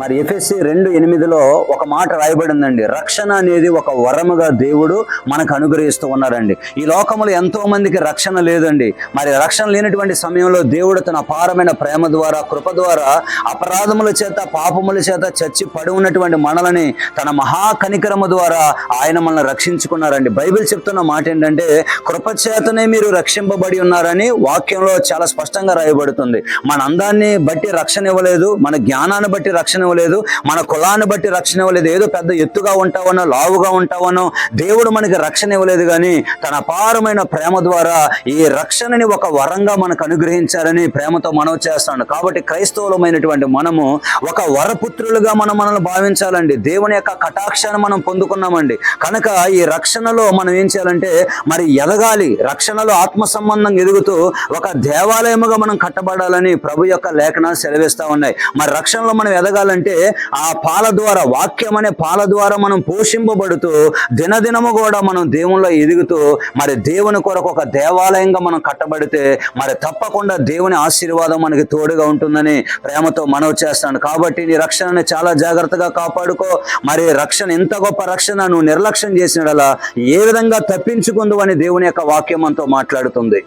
మరి ఎఫ్ఎస్సి రెండు ఎనిమిదిలో ఒక మాట రాయబడిందండి. రక్షణ అనేది ఒక వరముగా దేవుడు మనకు అనుగ్రహిస్తూ ఉన్నారండి. ఈ లోకములు ఎంతో మందికి రక్షణ లేదండి. మరి రక్షణ లేనటువంటి సమయంలో దేవుడు తన అపారమైన ప్రేమ ద్వారా కృప ద్వారా అపరాధముల చేత పాపముల చేత చచ్చి పడి ఉన్నటువంటి మనలని తన మహాకనికరము ద్వారా ఆయన మనల్ని రక్షించుకున్నారండి. బైబిల్ చెప్తున్న మాట ఏంటంటే కృప చేతనే మీరు రక్షింపబడి ఉన్నారని వాక్యంలో చాలా స్పష్టంగా రాయబడుతుంది. మన అందాన్ని బట్టి రక్షణ ఇవ్వలేదు మన జ్ఞానాన్ని బట్టి రక్షణ లేదు మన కులాన్ని బట్టి రక్షణ ఇవ్వలేదు ఏదో పెద్ద ఎత్తుగా ఉంటావనో లావుగా ఉంటావనో దేవుడు మనకి రక్షణ ఇవ్వలేదు కానీ తన అపారమైన ప్రేమ ద్వారా ఈ రక్షణని ఒక వరంగా మనకు అనుగ్రహించారని ప్రేమతో మనవి చేస్తాను కాబట్టి క్రైస్తవులమైనటువంటి మనము ఒక వరపుత్రులుగా మనం మనల్ని భావించాలండి. దేవుని యొక్క కటాక్షాన్ని మనం పొందుకున్నామండి. కనుక ఈ రక్షణలో మనం ఏం చేయాలంటే మరి ఎదగాలి. రక్షణలో ఆత్మ సంబంధం ఎదుగుతూ ఒక దేవాలయముగా మనం కట్టబడాలని ప్రభు యొక్క లేఖనాలు సెలవిస్తా ఉన్నాయి. మరి రక్షణలో మనం ఎందుకంటే ఆ పాల ద్వారా వాక్యం అనే పాల ద్వారా మనం పోషింపబడుతూ దినదినము కూడా మనం దేవునిలో ఎదుగుతూ మరి దేవుని కొరకు ఒక దేవాలయంగా మనం కట్టబడితే మరి తప్పకుండా దేవుని ఆశీర్వాదం మనకి తోడుగా ఉంటుందని ప్రేమతో మనవి చేస్తాను. కాబట్టి నీ రక్షణని చాలా జాగ్రత్తగా కాపాడుకో. మరి రక్షణ ఎంత గొప్ప రక్షణ నువ్వు నిర్లక్ష్యం చేసినలా ఏ విధంగా తప్పించుకుందు అని దేవుని యొక్క వాక్యం మనతో మాట్లాడుతుంది.